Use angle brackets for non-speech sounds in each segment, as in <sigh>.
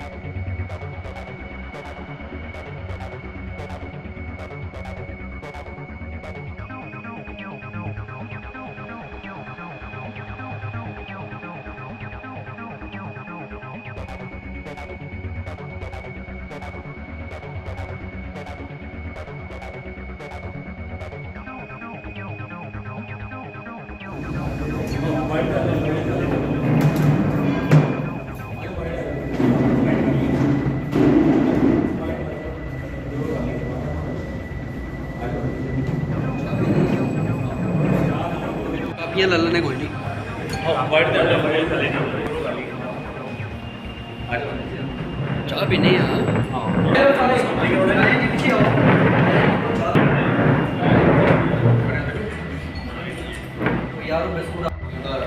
ਕਾਪੀਆਂ ਲੈ ਲੈਣੇ ਕੋਈ ਨਹੀਂ ਚਾਹ ਪੀਣੀ ਆ ਯਾਰ ਬਿਸਕੁਟ ਦਾ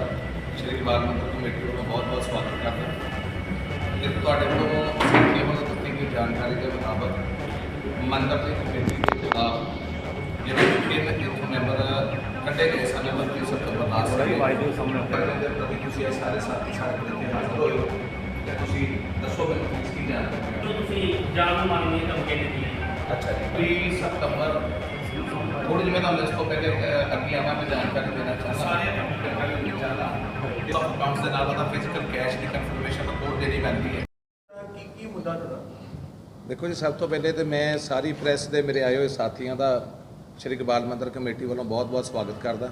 ਸ਼੍ਰੀ ਬਾਲ ਮੰਦਰ ਕਮੇਟੀ ਵੱਲੋਂ ਬਹੁਤ ਬਹੁਤ ਸਵਾਗਤ ਕਰਦਾ ਤੇ ਤੁਹਾਡੇ ਵੱਲੋਂ ਸਾਥੀਆਂ ਵੱਲੋਂ ਦਿੱਤੀ ਗਈ ਜਾਣਕਾਰੀ ਦੇ ਮੁਤਾਬਕ ਮੰਦਰ ਦੀ ਕਮੇਟੀ ਦੇ ਖਿਲਾਫ ਜਿਹੜੇ ਤਿੰਨ ਇੱਥੋਂ ਮੈਂਬਰ ਕੱਢੇ ਗਏ ਸਨ 29 ਸਾਹਮਣੇ ਤੁਸੀਂ ਇਹ ਸਾਰੇ ਸਾਥੀ ਸਾਡੇ ਕੋਲ ਇੱਥੇ ਹਾਜ਼ਰ ਹੋਏ ਹੋ ਤੇ ਤੁਸੀਂ ਦੱਸੋ ਮੈਨੂੰ ਕੀ ਜਾਣਕਾਰੀ ਜੋ ਤੁਸੀਂ ਜਾਣ ਨੂੰ ਮੰਨਨੀ ਧਮਕੀ ਦਿੱਤੀ ਹੈ ਅੱਛਾ ਜੀ 30 ਸਤੰਬਰ ਥੋੜੀ ਜਿਹੀ ਮੈਂ ਤੁਹਾਨੂੰ ਇਸ ਤੋਂ ਪਹਿਲੇ ਅ, ਅੱਗੇ ਆਵਾਂ ਮੈਂ ਜਾਣਕਾਰੀ ਦੇਣਾ ਚਾਹੁੰਦਾ। ਸਾਰੇ ਜਾਣਕਾਰੀ ਦੇਣਾ ਚਾਹੁੰਦਾ। ਕਿ ਆਫ ਅਕਾਊਂਟਸ ਦੇ ਨਾਲ ਉਹਦਾ ਫਿਜ਼ੀਕਲ ਕੈਸ਼ ਦੀ ਕਨਫਰਮੇਸ਼ਨ ਰਿਪੋਰਟ ਦੇਣੀ ਪੈਂਦੀ ਹੈ। ਕੀ ਕੀ ਮੁੱਦਾ ਤੁਹਾਡਾ? ਦੇਖੋ ਜੀ ਸਭ ਤੋਂ ਪਹਿਲੇ ਤੇ ਮੈਂ ਸਾਰੀ ਪ੍ਰੈਸ ਦੇ ਮੇਰੇ ਆਏ ਹੋਏ ਸਾਥੀਆਂ ਦਾ ਸ਼੍ਰੀ ਗੋਪਾਲ ਮੰਦਰ ਕਮੇਟੀ ਵੱਲੋਂ ਬਹੁਤ-ਬਹੁਤ ਸਵਾਗਤ ਕਰਦਾ।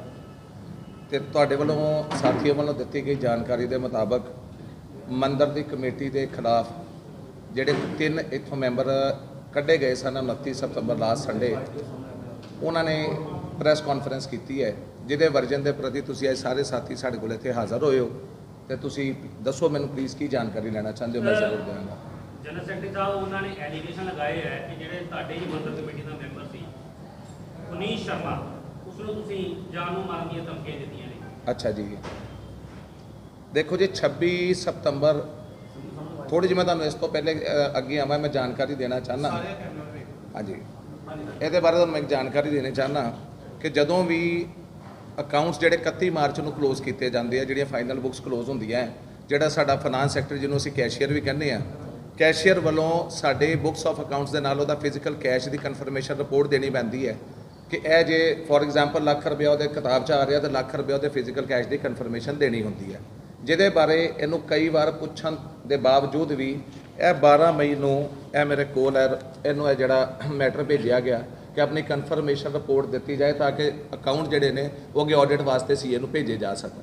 ਤੇ ਤੁਹਾਡੇ ਵੱਲੋਂ ਸਾਥੀਆਂ ਵੱਲੋਂ ਦਿੱਤੀ ਗਈ ਜਾਣਕਾਰੀ ਦੇ ਮੁਤਾਬਕ ਮੰਦਰ ਦੀ ਕਮੇਟੀ ਦੇ ਖਿਲਾਫ ਜਿਹੜੇ ਤਿੰਨ ਇੱਥੋਂ ਮੈਂਬਰ ਕੱਢੇ ਗਏ ਸਨ 29 ਸਤੰਬਰ ਲਾਸਟ ਸੰਡੇ ਉਹਨਾਂ ਨੇ ਪ੍ਰੈਸ ਕਾਨਫਰੰਸ ਕੀਤੀ ਹੈ ਜਿਹਦੇ ਵਰਜਨ ਦੇ ਪ੍ਰਤੀ ਤੁਸੀਂ ਅੱਜ ਸਾਰੇ ਸਾਥੀ ਸਾਡੇ ਕੋਲ ਇੱਥੇ ਹਾਜ਼ਰ ਹੋਏ ਹੋ ਤੇ ਤੁਸੀਂ ਦੱਸੋ ਮੈਨੂੰ ਪਲੀਜ਼ ਕੀ ਜਾਣਕਾਰੀ ਲੈਣਾ ਚਾਹੁੰਦੇ ਹੋ ਮੈਂ ਜ਼ਰੂਰ ਦੇਵਾਂਗਾ। ਜਨਰਲ ਸੈਕਟਰੀ ਸਾਹਿਬ ਉਹਨਾਂ ਨੇ ਐਲੀਗੇਸ਼ਨ ਲਗਾਏ ਹੈ ਕਿ ਜਿਹੜੇ ਤੁਹਾਡੇ ਹੀ ਮੰਦਰ ਕਮੇਟੀ ਦਾ ਮੈਂਬਰ ਸੀ ਪੁਨੀਸ਼ ਸ਼ਰਮਾ ਨੂੰ ਤੁਸੀਂ ਜਾਣ ਨੂੰ ਮਾਰਨ ਦੀਆਂ ਧਮਕੀਆਂ ਦਿੱਤੀਆਂ ਨੇ। ਅੱਛਾ ਜੀ। ਦੇਖੋ ਜੀ 26 ਸਤੰਬਰ ਥੋੜੀ ਜਿਹੀ ਮੈਂ ਤੁਹਾਨੂੰ ਇਸ ਤੋਂ ਪਹਿਲੇ ਅ, ਅੱਗੇ ਆਵਾਂ ਮੈਂ ਜਾਣਕਾਰੀ ਦੇਣਾ ਚਾਹੁੰਦਾ। ਹਾਂਜੀ। ਇਹਦੇ ਬਾਰੇ ਤੁਹਾਨੂੰ ਮੈਂ ਇੱਕ ਜਾਣਕਾਰੀ ਦੇਣੀ ਚਾਹੁੰਦਾ ਕਿ ਜਦੋਂ ਵੀ ਅਕਾਊਂਟਸ ਜਿਹੜੇ 31 ਮਾਰਚ ਨੂੰ ਕਲੋਜ਼ ਕੀਤੇ ਜਾਂਦੇ ਆ ਜਿਹੜੀਆਂ ਫਾਈਨਲ ਬੁੱਕਸ ਕਲੋਜ਼ ਹੁੰਦੀਆਂ ਹੈ, ਜਿਹੜਾ ਸਾਡਾ ਫਾਈਨਾਂਸ ਸੈਕਟਰ ਜਿਹਨੂੰ ਅਸੀਂ ਕੈਸ਼ੀਅਰ ਵੀ ਕਹਿੰਦੇ ਆ ਕੈਸ਼ੀਅਰ ਵੱਲੋਂ ਸਾਡੇ ਬੁੱਕਸ ਆਫ ਅਕਾਊਂਟਸ ਦੇ ਨਾਲ ਉਹਦਾ ਫਿਜ਼ੀਕਲ ਕੈਸ਼ ਦੀ ਕਨਫਰਮੇਸ਼ਨ ਰਿਪੋਰਟ ਦੇਣੀ ਪੈਂਦੀ ਹੈ ਕਿ ਇਹ ਜੇ ਫੋਰ ਐਗਜ਼ਾਮਪਲ ਲੱਖ ਰੁਪਇਆ ਉਹਦੇ ਕਿਤਾਬ 'ਚ ਆ ਰਿਹਾ ਤਾਂ ਲੱਖ ਰੁਪਇਆ ਉਹਦੇ ਫਿਜ਼ੀਕਲ ਕੈਸ਼ ਦੀ ਕਨਫਰਮੇਸ਼ਨ ਦੇਣੀ ਹੁੰਦੀ ਹੈ। ਜਿਹਦੇ ਬਾਰੇ ਇਹਨੂੰ ਕਈ ਵਾਰ ਪੁੱਛਣ ਦੇ ਬਾਵਜੂਦ ਵੀ ਇਹ 12 ਮਈ ਨੂੰ ਇਹ ਮੇਰੇ ਕੋਲ ਹੈ, ਇਹਨੂੰ ਇਹ ਜਿਹੜਾ ਮੈਟਰ ਭੇਜਿਆ ਗਿਆ ਕਿ ਆਪਣੀ ਕਨਫਰਮੇਸ਼ਨ ਰਿਪੋਰਟ ਦਿੱਤੀ ਜਾਏ ਤਾਂ ਕਿ ਅਕਾਊਂਟ ਜਿਹੜੇ ਨੇ ਉਹ ਅੱਗੇ ਆਡਿਟ ਵਾਸਤੇ ਸੀਏ ਨੂੰ ਭੇਜੇ ਜਾ ਸਕਣ।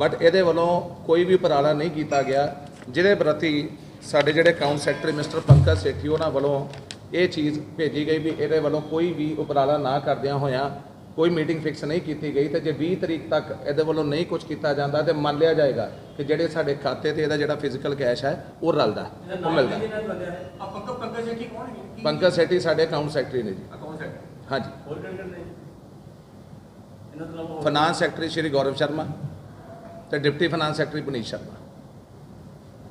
ਬਟ ਇਹਦੇ ਵੱਲੋਂ ਕੋਈ ਵੀ ਉਪਰਾਲਾ ਨਹੀਂ ਕੀਤਾ ਗਿਆ, ਜਿਹਦੇ ਪ੍ਰਤੀ ਸਾਡੇ ਜਿਹੜੇ account secretary mister Pankaj Sethi, ਉਹਨਾਂ ਵੱਲੋਂ ਇਹ ਚੀਜ਼ ਭੇਜੀ ਗਈ ਵੀ ਇਹਦੇ ਵੱਲੋਂ ਕੋਈ ਵੀ ਉਪਰਾਲਾ ਨਾ ਕਰਦਿਆਂ ਹੋਇਆਂ ਕੋਈ ਮੀਟਿੰਗ ਫਿਕਸ ਨਹੀਂ ਕੀਤੀ ਗਈ ਤੇ ਜੇ 20 ਤਰੀਕ ਤੱਕ ਇਹਦੇ ਵੱਲੋਂ ਨਹੀਂ ਕੁਝ ਕੀਤਾ ਜਾਂਦਾ ਤੇ ਮੰਨ ਲਿਆ ਜਾਏਗਾ ਕਿ ਜਿਹੜੇ ਸਾਡੇ ਖਾਤੇ ਤੇ ਇਹਦਾ ਜਿਹੜਾ ਫਿਜ਼ੀਕਲ ਕੈਸ਼ ਹੈ ਉਹ ਰਲਦਾ ਉਹ ਮਿਲਦਾ। ਪੰਕਜ ਸੇਠੀ ਸਾਡੇ ਅਕਾਊਂਟ ਸੈਕਟਰੀ ਨੇ ਜੀ। ਹਾਂਜੀ। ਫਾਈਨਾਂਸ ਸੈਕਟਰੀ ਸ਼੍ਰੀ ਗੌਰਵ ਸ਼ਰਮਾ ਤੇ deputy finance secretary Punit Sharma.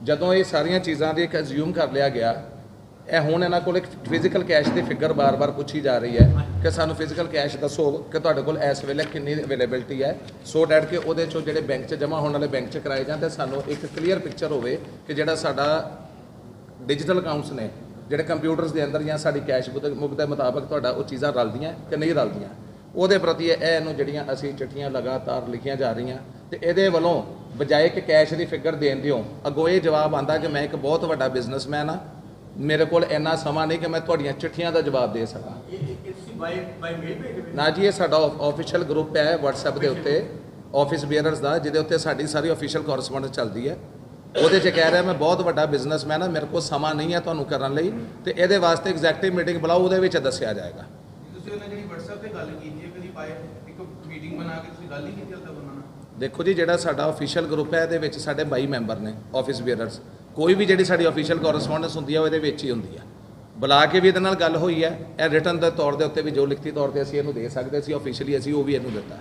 ਜਦੋਂ ਇਹ ਸਾਰੀਆਂ ਚੀਜ਼ਾਂ ਦੀ ਇੱਕ ਅਜ਼ਿਊਮ ਕਰ ਲਿਆ ਗਿਆ ਇਹ ਹੁਣ ਇਹਨਾਂ ਕੋਲ ਇੱਕ ਫਿਜ਼ੀਕਲ ਕੈਸ਼ ਦੀ ਫਿਗਰ ਬਾਰ-ਬਾਰ ਪੁੱਛੀ ਜਾ ਰਹੀ ਹੈ ਕਿ ਸਾਨੂੰ ਫਿਜ਼ੀਕਲ ਕੈਸ਼ ਦੱਸੋ ਕਿ ਤੁਹਾਡੇ ਕੋਲ ਇਸ ਵੇਲੇ ਕਿੰਨੀ ਅਵੇਲੇਬਿਲਟੀ ਹੈ। ਸੋ ਡੈਟ ਕਿ ਉਹਦੇ ਚੋਂ ਜਿਹੜੇ ਬੈਂਕ 'ਚ ਜਮ੍ਹਾਂ ਹੋਣ ਵਾਲੇ ਬੈਂਕ 'ਚ ਕਰਾਏ ਜਾਣ ਤੇ ਸਾਨੂੰ ਇੱਕ ਕਲੀਅਰ ਪਿਕਚਰ ਹੋਵੇ ਕਿ ਜਿਹੜਾ ਸਾਡਾ ਡਿਜੀਟਲ ਅਕਾਊਂਟਸ ਨੇ, ਜਿਹੜੇ ਕੰਪਿਊਟਰਸ ਦੇ ਅੰਦਰ ਜਾਂ ਸਾਡੀ ਕੈਸ਼ ਬੁੱਕ ਮੁੱਕ ਦੇ ਮੁਤਾਬਕ ਤੁਹਾਡਾ ਉਹ ਚੀਜ਼ਾਂ ਰਲਦੀਆਂ ਕਿ ਨਹੀਂ ਰਲਦੀਆਂ। ਉਹਦੇ ਪ੍ਰਤੀ ਇਹ ਇਹਨੂੰ ਜਿਹੜੀਆਂ ਅਸੀਂ ਚਿੱਠੀਆਂ ਲਗਾਤਾਰ ਲਿਖੀਆਂ ਜਾ ਰਹੀਆਂ ਤੇ ਇਹਦੇ ਵੱਲੋਂ ਬਜਾਏ ਕਿ ਕੈਸ਼ ਦੀ ਫਿਗਰ ਦੇਣ ਦਿਓ, ਅੱਗੋਂ ਇਹ ਜਵਾਬ ਆਂਦਾ ਕਿ ਮੈਂ ਇੱਕ ਬਹੁਤ ਵੱਡਾ ਬਿਜ਼ਨਸਮੈਨ ਆ ਮੇਰੇ ਕੋਲ ਇੰਨਾ ਸਮਾਂ ਨਹੀਂ ਕਿ ਮੈਂ ਤੁਹਾਡੀਆਂ ਚਿੱਠੀਆਂ ਦਾ ਜਵਾਬ ਦੇ ਸਕਾਂ। ਨਾ ਜੀ ਇਹ ਸਾਡਾ ਆਫੀਸ਼ੀਅਲ ਗਰੁੱਪ ਹੈ WhatsApp ਦੇ ਉੱਤੇ। ਆਫਿਸ ਬੀਅਰਰਸ ਦਾ ਜਿਹਦੇ ਉੱਤੇ ਸਾਡੀ ਸਾਰੀ ਆਫੀਸ਼ੀਅਲ ਕੋਰਸਪੋਂਡੈਂਸ ਚੱਲਦੀ ਹੈ। ਉਹਦੇ 'ਚ ਕਹਿ ਰਿਹਾ ਮੈਂ ਬਹੁਤ ਵੱਡਾ ਬਿਜ਼ਨਸਮੈਨ ਹਾਂ ਮੇਰੇ ਕੋਲ ਸਮਾਂ ਨਹੀਂ ਹੈ ਤੁਹਾਨੂੰ ਕਰਨ ਲਈ। ਤੇ ਇਹਦੇ ਵਾਸਤੇ ਐਗਜ਼ੈਕਟਿਵ ਮੀਟਿੰਗ ਬੁਲਾਓ ਉਹਦੇ ਵਿੱਚ ਦੱਸਿਆ ਜਾਏਗਾ। ਤੁਸੀਂ ਉਹਨਾਂ ਜਿਹੜੀ WhatsApp ਤੇ ਗੱਲ ਕੀਤੀ ਹੈ ਕਦੀ ਪਾਏ ਇੱਕ ਮੀਟਿੰਗ ਬਣਾ ਕੇ ਤੁਸੀਂ ਗੱਲ ਹੀ ਕੀਤੀ ਹਾਲ ਤੱਕ ਉਹਨਾਂ ਨਾਲ? ਦੇਖੋ ਜੀ ਜਿਹੜਾ ਸਾਡਾ ਆਫੀਸ਼ੀਅਲ ਗਰੁੱਪ ਹੈ ਇਹਦੇ ਵਿੱਚ ਸਾਡੇ 22 ਮੈਂਬਰ ਨੇ ਆਫਿਸ ਬੀਅਰਰਸ ਕੋਈ ਵੀ ਜਿਹੜੀ ਸਾਡੀ ਆਫੀਸ਼ੀਅਲ ਕੋਰਸਪੋਂਡੈਂਸ ਹੁੰਦੀ ਹੈ ਉਹ ਇਹਦੇ ਵਿੱਚ ਹੀ ਹੁੰਦੀ ਹੈ ਬੁਲਾ ਕੇ ਵੀ ਇਹਦੇ ਨਾਲ ਗੱਲ ਹੋਈ ਹੈ ਇਹ ਰਿਟਰਨ ਦੇ ਤੌਰ ਦੇ ਉੱਤੇ ਵੀ ਜੋ ਲਿਖਤੀ ਤੌਰ ਤੇ ਅਸੀਂ ਇਹਨੂੰ ਦੇ ਸਕਦੇ ਸੀ ਆਫੀਸ਼ੀਅਲੀ ਅਸੀਂ ਉਹ ਵੀ ਇਹਨੂੰ ਦਿੱਤਾ।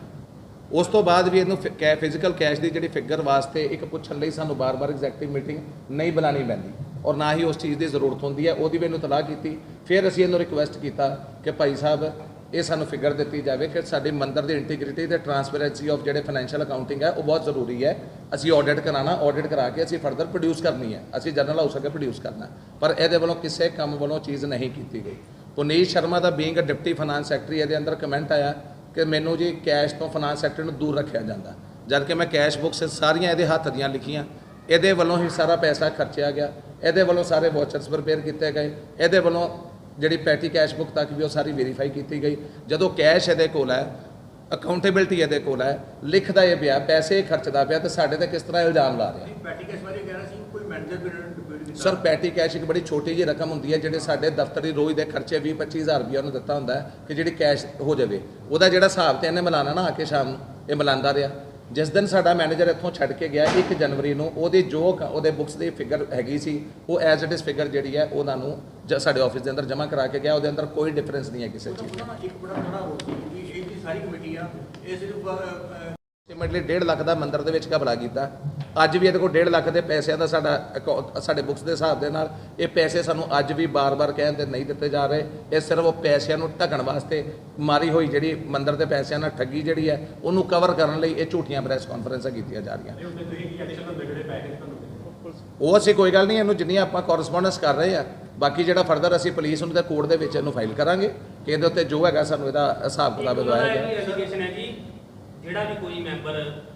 ਉਸ ਤੋਂ ਬਾਅਦ ਵੀ ਇਹਨੂੰ ਕੈ ਫਿਜ਼ੀਕਲ ਕੈਸ਼ ਦੀ ਜਿਹੜੀ ਫਿਗਰ ਵਾਸਤੇ ਇੱਕ ਪੁੱਛਣ ਲਈ ਸਾਨੂੰ ਬਾਰ-ਬਾਰ ਐਗਜ਼ੈਕਟਿਵ ਮੀਟਿੰਗ ਨਹੀਂ ਬੁਲਾਣੀ ਪੈਂਦੀ। ਔਰ ਨਾ ਹੀ ਉਸ ਚੀਜ਼ ਦੀ ਜ਼ਰੂਰਤ ਹੁੰਦੀ ਹੈ ਉਹਦੀ ਵੀ ਇਹਨੂੰ ਤਲਾਹ ਕੀਤੀ। ਫਿਰ ਅਸੀਂ ਇਹਨੂੰ ਰਿਕੁਐਸਟ ਕੀਤਾ ਕਿ ਭਾਈ ਸਾਹਿਬ ਇਹ ਸਾਨੂੰ ਫਿਗਰ ਦਿੱਤੀ ਜਾਵੇ ਕਿ ਸਾਡੇ ਮੰਦਰ ਦੀ ਇੰਟੀਗ੍ਰਿਟੀ ਤੇ ਟਰਾਂਸਪੇਰੈਂਸੀ ਆਫ ਜਿਹੜੇ ਫਾਈਨੈਂਸ਼ੀਅਲ ਅਕਾਊਂਟਿੰਗ ਹੈ, ਉਹ ਬਹੁਤ ਜ਼ਰੂਰੀ ਹੈ। ਅਸੀਂ ਆਡਿਟ ਕਰਾਣਾ ਆਡਿਟ ਕਰਾ ਕੇ ਅਸੀਂ ਫਰਦਰ ਪ੍ਰੋਡਿਊਸ ਕਰਨੀ ਹੈ। ਅਸੀਂ ਜਨਰਲ ਹਾਊਸ ਅੱਗੇ ਪ੍ਰੋਡਿਊਸ ਕਰਨਾ ਪਰ ਇਹਦੇ ਵੱਲੋਂ ਕਿਸੇ ਕੰਮ ਵੱਲੋਂ ਚੀਜ਼ ਨਹੀਂ ਕੀਤੀ ਗਈ। ਪੁਨੀਤ ਸ਼ਰਮਾ ਦਾ being a deputy finance secretary ਇਹਦੇ ਅੰਦਰ ਕਮੈਂਟ ਆਇਆ ਕਿ ਮੈਨੂੰ ਜੀ ਕੈਸ਼ ਤੋਂ ਫਾਈਨਾਂਸ ਸੈਕਟਰ ਨੂੰ ਦੂਰ ਰੱਖਿਆ ਜਾਂਦਾ। ਜਦ ਕਿ ਮੈਂ ਕੈਸ਼ ਬੁੱਕਸ ਸਾਰੀਆਂ ਇਹਦੇ ਹੱਥ ਦੀਆਂ ਲਿਖੀਆਂ। ਇਹਦੇ ਵੱਲੋਂ ਹੀ ਸਾਰਾ ਪੈਸਾ ਖਰਚਿਆ ਗਿਆ। ਇਹਦੇ ਵੱਲੋਂ ਸਾਰੇ ਵਾਚਰਸ ਪ੍ਰਪੇਅਰ ਕੀਤੇ ਗਏ। ਇਹਦੇ ਵੱਲੋਂ ਜਿਹੜੀ ਪੈਟੀ ਕੈਸ਼ ਬੁੱਕ ਤੱਕ ਵੀ ਉਹ ਸਾਰੀ ਵੈਰੀਫਾਈ ਕੀਤੀ ਗਈ। ਜਦੋਂ ਕੈਸ਼ ਇਹਦੇ ਕੋਲ ਹੈ ਅਕਾਊਂਟੇਬਿਲਟੀ ਇਹਦੇ ਕੋਲ ਹੈ ਲਿਖਦਾ ਇਹ ਪਿਆ ਪੈਸੇ ਖਰਚਦਾ ਪਿਆ ਤੇ ਸਾਡੇ ਤੇ ਕਿਸ ਤਰ੍ਹਾਂ ਇਲਜ਼ਾਮ ਲਾ ਰਿਹਾ? ਸੀ ਪੈਟੀ ਕੈਸ਼ ਬਾਰੇ ਕਹਿ ਰਿਹਾ ਸੀ ਕੋਈ ਮੈਨੇਜਰ ਵੀ ਇਹਨਾਂ ਨੂੰ ਡਿਪਲੋਇਡ ਕੀਤਾ। ਸਰ ਪੈਟੀ ਕੈਸ਼ ਇੱਕ ਬੜੀ ਛੋਟੀ ਜਿਹੀ ਰਕਮ ਹੁੰਦੀ ਹੈ ਜਿਹੜੇ ਸਾਡੇ ਦਫ਼ਤਰੀ ਰੋਜ਼ ਦੇ ਖਰਚੇ 20 25000 ਰੁਪਏ ਉਹਨੂੰ ਦਿੱਤਾ ਹੁੰਦਾ ਕਿ ਜਿਹੜੀ ਕੈਸ਼ ਹੋ ਜਾਵੇ। ਉਹਦਾ ਜਿਹੜਾ ਹਿਸਾਬ ਤੇ ਇਹਨੇ ਮਿਲਾਣਾ ਨਾ ਆ ਕੇ ਸ਼ਾਮ ਨੂੰ ਇਹ ਮਿਲਾਉਂਦਾ ਰਿਹਾ। ਜਿਸ ਦਿਨ ਸਾਡਾ ਮੈਨੇਜਰ ਇੱਥੋਂ ਛੱਡ ਕੇ ਗਿਆ 1 ਜਨਵਰੀ ਨੂੰ, ਉਹਦੀ ਜੋ ਉਹਦੇ ਬੁੱਕਸ ਦੀ ਫਿਗਰ ਹੈਗੀ ਸੀ, ਉਹ ਐਜ਼ ਇਟ ਇਜ਼ ਫਿਗਰ ਜਿਹੜੀ ਹੈ, ਉਹਨਾਂ ਨੂੰ ਸਾਡੇ ਆਫਿਸ ਦੇ ਅੰਦਰ ਜਮ੍ਹਾਂ ਕਰਾ ਕੇ ਗਿਆ, ਉਹਦੇ ਅੰਦਰ ਕੋਈ ਡਿਫਰੈਂਸ ਨਹੀਂ ਹੈ ਕਿਸੇ ਚੀਜ਼ ਦਾ। ਇੱਕ ਬੜਾ ਬੜਾ ਰੋਲ ਸੀ ਸਾਰੀ ਕਮੇਟੀ ਆ, ਇਹ ਸਿਰਫ ਅਲਟੀਮੇਟਲੀ 1.5 ਲੱਖ ਦਾ ਮੰਦਰ ਦੇ ਵਿੱਚ ਘਪਲਾ ਕੀਤਾ। ਅੱਜ ਵੀ ਇਹਦੇ ਕੋਲ 1.5 ਲੱਖ ਦੇ ਪੈਸਿਆਂ ਦਾ ਸਾਡਾ ਸਾਡੇ ਬੁੱਕਸ ਦੇ ਹਿਸਾਬ ਦੇ ਨਾਲ ਇਹ ਪੈਸੇ ਸਾਨੂੰ ਅੱਜ ਵੀ ਬਾਰ-ਬਾਰ ਕਹਿਣ ਤੇ ਨਹੀਂ ਦਿੱਤੇ ਜਾ ਰਹੇ। ਇਹ ਸਿਰਫ ਉਹ ਪੈਸਿਆਂ ਨੂੰ ਢਕਣ ਵਾਸਤੇ ਮਾਰੀ ਹੋਈ ਜਿਹੜੀ ਮੰਦਰ ਦੇ ਪੈਸਿਆਂ ਨਾਲ ਠੱਗੀ ਜਿਹੜੀ ਹੈ ਉਹਨੂੰ ਕਵਰ ਕਰਨ ਲਈ ਇਹ ਝੂਠੀਆਂ ਪ੍ਰੈਸ ਕਾਨਫਰੰਸਾਂ ਕੀਤੀਆਂ ਜਾ ਰਹੀਆਂ। ਉਹ ਅਸੀਂ ਕੋਈ ਗੱਲ ਨਹੀਂ ਇਹਨੂੰ ਜਿੰਨੀਆਂ ਆਪਾਂ ਕੋਰਸਪੋਂਡੈਂਸ ਕਰ ਰਹੇ ਆ ਬਾਕੀ ਜਿਹੜਾ ਫਰਦਰ ਅਸੀਂ ਪੁਲਿਸ ਨੂੰ ਤੇ ਕੋਰਟ ਦੇ ਵਿੱਚ ਇਹਨੂੰ ਫਾਈਲ ਕਰਾਂਗੇ ਕਿ ਇਹਦੇ ਉੱਤੇ ਜੋ ਹੈਗਾ ਸਾਨੂੰ ਇਹਦਾ ਹਿਸਾਬ ਕਿਤਾਬ ਦਵਾਇਆ ਜਾਏ ਜਿਹੜਾ ਵੀ ਕੋਈ ਮੈਂਬਰ